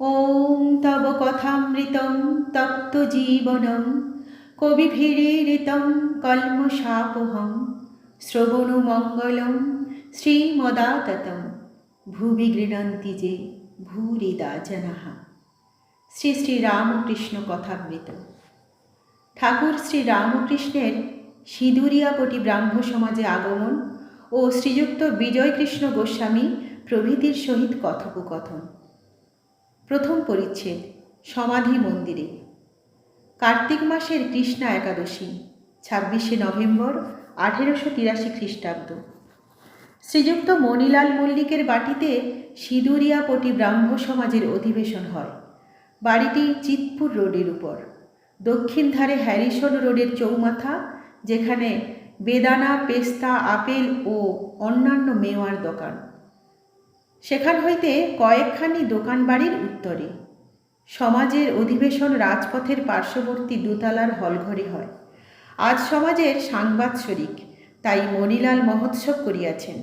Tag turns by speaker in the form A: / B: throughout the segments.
A: ওম তব কথামৃতম তপ্ত জীবনম কবিভিরেতম কল্মশাপহম শ্রবণমঙ্গলম শ্রীমদাততম, ভুবি গৃণন্তি যে ভূরিদা জনাহা শ্রী শ্রী রামকৃষ্ণ কথামৃত। ঠাকুর শ্রী রামকৃষ্ণের সিঁদুরিয়াপটি ব্রাহ্ম সমাজে আগমন ও শ্রীযুক্ত বিজয়কৃষ্ণ গোস্বামী প্রভৃতির সহিত কথোপকথন। প্রথম পরিচ্ছেদ, সমাধি মন্দিরে। কার্তিক মাসের কৃষ্ণা একাদশী, ছাব্বিশে নভেম্বর, আঠেরোশো তিরাশি খ্রিস্টাব্দ। শ্রীযুক্ত মণিলাল মল্লিকের বাটিতে সিঁদুরিয়াপটি ব্রাহ্ম সমাজের অধিবেশন হয়। বাড়িটি চিতপুর রোডের উপর। দক্ষিণ ধারে হ্যারিসন রোডের চৌমাথা, যেখানে বেদানা, পেস্তা, আপেল ও অন্যান্য মেওয়ার দোকান। সেখান হইতে কয়েকখানি দোকান বাড়ির উত্তরে। সমাজের অধিবেশন রাজপথের পার্শ্ববর্তী দোতলার হলঘরে হয়। আজ সমাজের সাংবাৎসরিক তাই মণিলাল মহোৎসব করিয়াছেন।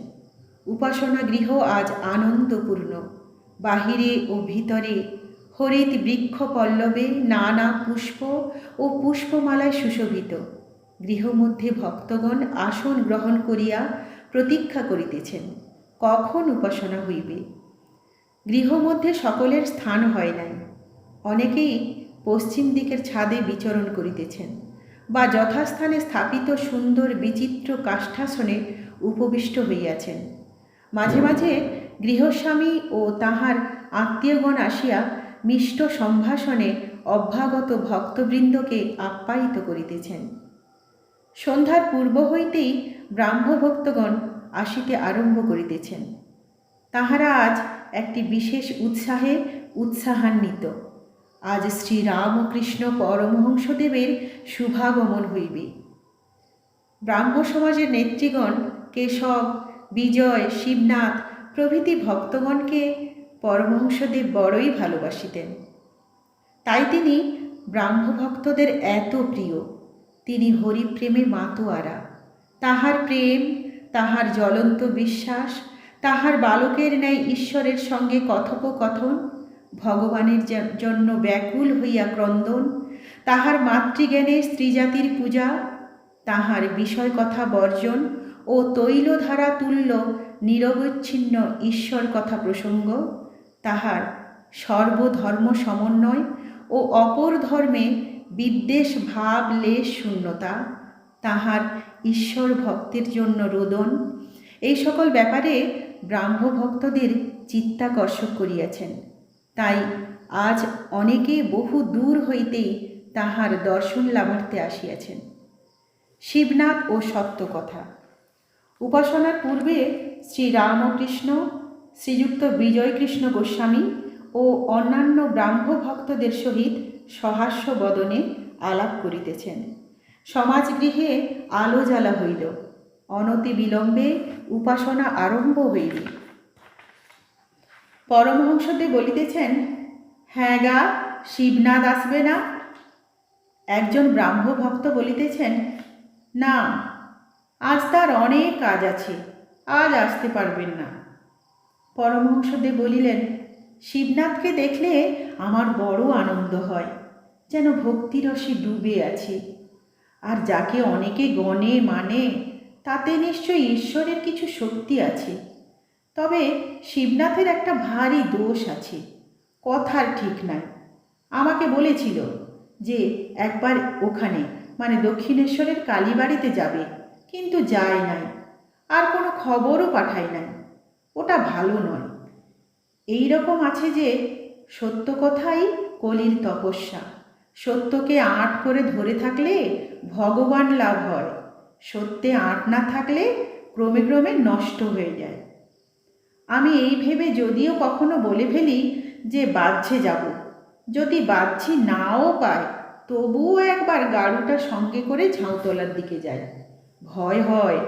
A: উপাসনা গৃহ আজ আনন্দপূর্ণ। বাহিরে ও ভিতরে হরিত বৃক্ষ পল্লবে নানা পুষ্প ও পুষ্পমালায় সুশোভিত। গৃহমধ্যে ভক্তগণ আসন গ্রহণ করিয়া প্রতীক্ষা করিতেছেন। কখন উপাসনা হইবে? গৃহমধ্যে সকলের স্থান হয় নাই। অনেকেই পশ্চিম দিকের ছাদে বিচরণ করিতেছেন বা যথাস্থানে স্থাপিত সুন্দর বিচিত্র কাষ্ঠাসনে উপবিষ্ট হইয়াছেন। মাঝে মাঝে গৃহস্বামী ও তাহার আত্মীয়গণ আসিয়া মিষ্ট সম্ভাষণে অভ্যাগত ভক্তবৃন্দকে আপ্যায়িত করিতেছেন। সন্ধ্যার পূর্ব হইতেই ব্রাহ্মভক্তগণ আসিতে আরম্ভ করিতেছেন। তাহারা আজ একটি বিশেষ উৎসাহে উৎসাহান্বিত। আজ শ্রীরামকৃষ্ণ পরমহংসদেবের শুভাগমন হইবে। ব্রাহ্ম সমাজের নেত্রীগণ, কেশব, বিজয়, শিবনাথ প্রভৃতি ভক্তগণকে পরমহংসদেব বড়ই ভালোবাসিতেন। তাই তিনি ব্রাহ্মভক্তদের এত প্রিয়। তিনি হরিপ্রেমে মাতোয়ারা। তাহার প্রেম তাহার জ্বলন্ত বিশ্বাস, তাহার বালকের ন্যায় ঈশ্বরের সঙ্গে কথোপকথন, ভগবানের জন্য ব্যাকুল হইয়া ক্রন্দন, তাহার মাতৃজ্ঞানে স্ত্রীজাতির পূজা, তাহার বিষয় কথা বর্জন ও তৈলধারা তুল্য নিরবচ্ছিন্ন ঈশ্বর কথা প্রসঙ্গ, তাহার সর্বধর্ম সমন্বয় ও অপর ধর্মে বিদ্বেষ ভাব লেশ শূন্যতা। তাহার ঈশ্বর ভক্তের জন্য রোদন। এই সকল ব্যাপারে ব্রাহ্ম ভক্তদের চিত্তাকর্ষক করিয়াছেন। তাই আজ অনেকে বহু দূর হইতেই তাহার দর্শন লাভার্থে আসিয়াছেন। শিবনাথ ও সত্য কথা। উপাসনার পূর্বে শ্রী রামকৃষ্ণ শ্রীযুক্ত বিজয়কৃষ্ণ গোস্বামী ও অন্যান্য ব্রাহ্ম ভক্তদের সহিত সহাস্য বদনে আলাপ করিতেছেন। সমাজগৃহে আলো জ্বালা হইল। অনতি বিলম্বে উপাসনা আরম্ভ হইল। পরমহংসদেব বলিতেছেন হ্যাঁ গা, শিবনাথ আসবে না? একজন ব্রাহ্ম ভক্ত বলিতেছেন, না, আজ তার অনেক কাজ আছে, আজ আসতে পারবেন না। পরমহংসদেব বলিলেন, শিবনাথকে দেখলে আমার বড় আনন্দ হয়, যেন ভক্তিরসে ডুবে আছে। আর যাকে অনেকে গণে মানে তাতে নিশ্চয়ই ঈশ্বরের কিছু শক্তি আছে। তবে শিবনাথের একটা ভারী দোষ আছে, কথার ঠিক নাই। আমাকে বলেছিল যে একবার ওখানে মানে দক্ষিণেশ্বরের কালীবাড়িতে যাবে, কিন্তু যায় নাই। আর কোনো খবরও পাঠায় নাই। ওটা ভালো নয়। এই রকম আছে যে সত্য কথাই কলির তপস্যা। সত্যকে আট করে ধরে থাকলে ভগবান লাভ হয়। সত্যে আট না থাকলে ক্রমে ক্রমে নষ্ট হয়ে যায়। আমি এই ভেবে যদিও কখনো বলে ফেলি যে বাহ্যে যাব। যদি বাহ্যি নাও পায়, তবুও একবার গাড়ুটা সঙ্গে করে ঝাউতলার দিকে যায় ভয় হয়,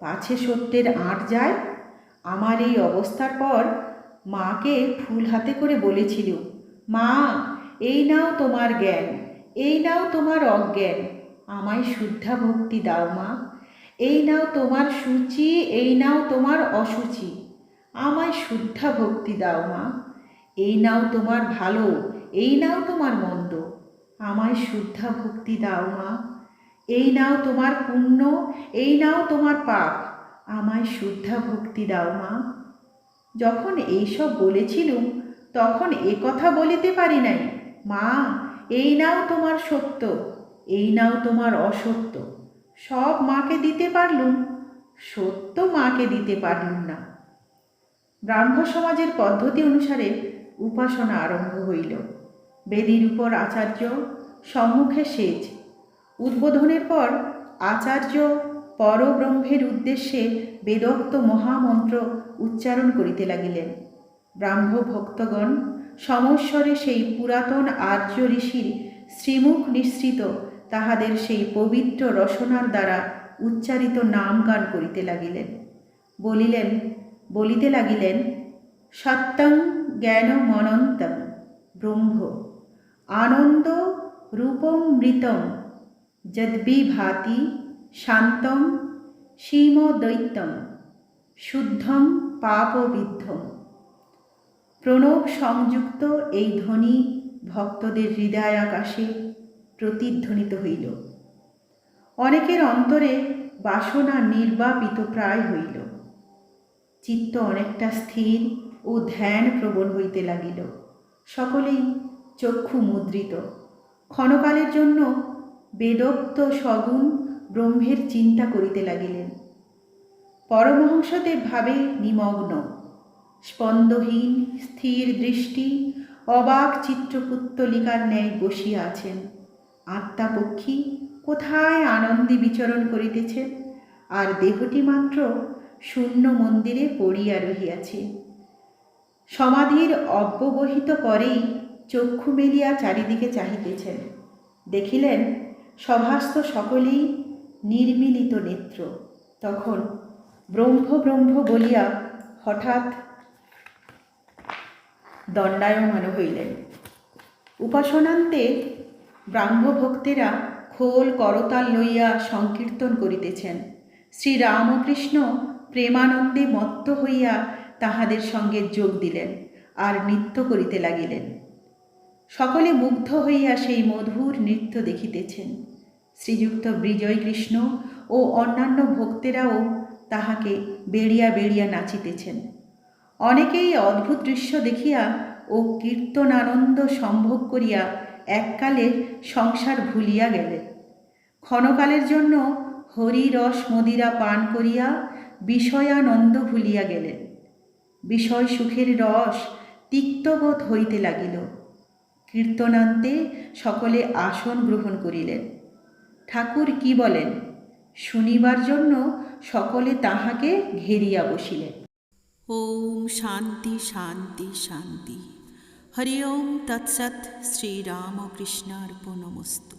A: পাছে সত্যের আঁট যায়? আমার এই অবস্থার পর মাকে ফুল হাতে করে বলেছিল, মা এই নাও তোমার জ্ঞান, এই নাও তোমার অজ্ঞান। আমায় শুদ্ধা ভক্তি দাও মা, এই নাও তোমার সূচি, এই নাও তোমার অসুচি। আমায় শুদ্ধা ভক্তি দাও মা, এই নাও তোমার ভালো, এই নাও তোমার মন্দ। আমায় শুদ্ধা ভক্তি দাও মা, এই নাও তোমার পুণ্য, এই নাও তোমার পাপ। আমায় শুদ্ধা ভক্তি দাও মা। যখন এইসব বলেছিলুম, তখন এ কথা বলিতে পারি নাই। মা, এই নাও তোমার সত্য, এই নাও তোমার অসত্য। সব মাকে দিতে পারলুম, সত্য মাকে দিতে পারলুম না। ব্রাহ্ম সমাজের পদ্ধতি অনুসারে উপাসনা আরম্ভ হইল। বেদির উপর আচার্য, সম্মুখে সেচ উদ্বোধনের পর আচার্য পরব্রহ্মের উদ্দেশ্যে বেদোক্ত মহামন্ত্র উচ্চারণ করিতে লাগিলেন। ব্রাহ্ম ভক্তগণ সমস্বরে সেই পুরাতন আর্য ঋষির শ্রীমুখ নিঃসৃত তাহাদের সেই পবিত্র রসনার দ্বারা উচ্চারিত নাম গান করিতে লাগিলেন। বলিলেন, বলিতে লাগিলেন, সত্যং জ্ঞান মনন্তম ব্রহ্ম, আনন্দ রূপম মৃতম, যদ্বিভাতি শান্তম সীমদৈত্যম শুদ্ধম পাপবিদ্ধম। প্রণব সংযুক্ত এই ধ্বনি ভক্তদের হৃদয় আকাশে প্রতিধ্বনিত হইল। অনেকের অন্তরে বাসনা নির্বাপিত প্রায় হইল। চিত্ত অনেকটা স্থির ও ধ্যান প্রবণ হইতে লাগিল। সকলেই চক্ষু মুদ্রিত। ক্ষণকালের জন্য বেদোক্ত সগুণ ব্রহ্মের চিন্তা করিতে লাগিলেন। পরমহংসদেব ভাবে নিমগ্ন। স্পন্দহীন, স্থির দৃষ্টি, অবাক চিত্রপুত্তলিকার ন্যায় বসিয়া আছেন। আত্মাপক্ষী কোথায় আনন্দে বিচরণ করিতেছে? আর দেহটি মাত্র শূন্য মন্দিরে পড়িয়া রহিয়াছে। সমাধির অব্যবহিত পরেই চক্ষু মেলিয়া চারিদিকে চাহিতেছেন। দেখিলেন, সভাস্থ সকলেই নির্মিলিত নেত্র। তখন ব্রহ্ম ব্রহ্ম বলিয়া হঠাৎ দণ্ডায়মান হইলেন। উপাসনান্তে ব্রাহ্মভক্তেরা খোল করতাল লইয়া সংকীর্তন করিতেছেন। শ্রীরামকৃষ্ণ প্রেমানন্দে মত্ত হইয়া তাহাদের সঙ্গে যোগ দিলেন আর নৃত্য করিতে লাগিলেন। সকলে মুগ্ধ হইয়া সেই মধুর নৃত্য দেখিতেছেন। শ্রীযুক্ত বিজয় কৃষ্ণ ও অন্যান্য ভক্তেরাও তাহাকে বেড়িয়া বেড়িয়া নাচিতেছেন। অনেকেই অদ্ভুত দৃশ্য দেখিয়া ও কীর্তনানন্দ সম্ভোগ করিয়া এককালে সংসার ভুলিয়া গেলেন ক্ষণকালের জন্য হরিরস মদিরা পান করিয়া বিষয়ানন্দ ভুলিয়া গেলেন বিষয় সুখের রস তিক্তবোধ হইতে লাগিল। কীর্তনান্তে সকলে আসন গ্রহণ করিলেন। ঠাকুর কি বলেন? শুনিবার জন্য সকলে তাহাকে ঘেরিয়া বসিলেন।
B: ওম শান্তি শান্তি শান্তি হরি ওম তৎসৎ শ্রীরামকৃষ্ণার্পণমস্তু